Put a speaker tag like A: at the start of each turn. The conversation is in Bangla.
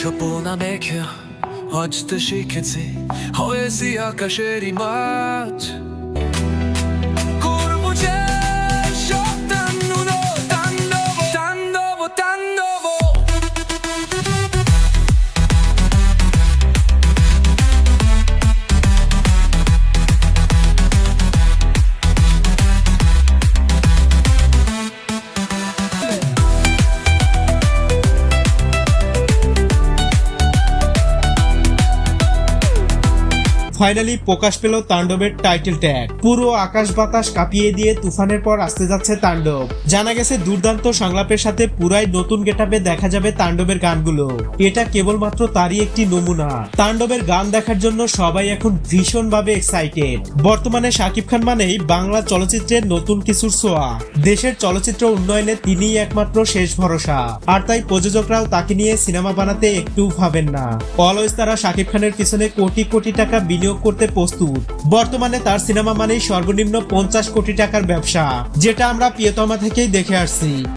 A: স্বপ্না মেঘে হজতে শিখেছি হয়েছি আকাশেরই মাছ করব
B: ফাইনালি প্রকাশ পেল তাণ্ডবের টাইটেল ট্যাগ পুরো আকাশ বাতাস কাঁপিয়ে দিয়ে তুফানের পর আসতে যাচ্ছে তাণ্ডব। জানা গেছে, দুর্দান্ত সংলাপের সাথে পুরাই নতুন গেটাপে দেখা যাবে তাণ্ডবের গানগুলো। এটা কেবলমাত্র তারই একটি নমুনা। তাণ্ডবের গান দেখার জন্য সবাই এখন ভীষণভাবে এক্সাইটেড বর্তমানে শাকিব খান মানেই বাংলা চলচ্চিত্রের নতুন কিছুর ছোঁয়া। দেশের চলচ্চিত্র উন্নয়নে তিনিই একমাত্র শেষ ভরসা। আর তাই প্রযোজকরাও তাকে নিয়ে সিনেমা বানাতে একটু ভাবেন না। অলওয়েজ তারা শাকিব খানের পিছনে কোটি কোটি টাকা বিনিয়োগ করতে প্রস্তুত। বর্তমানে তার সিনেমা মানেই সর্বনিম্ন পঞ্চাশ কোটি টাকার ব্যবসা, যেটা আমরা প্রিয়তমা থেকেই দেখে আসছি।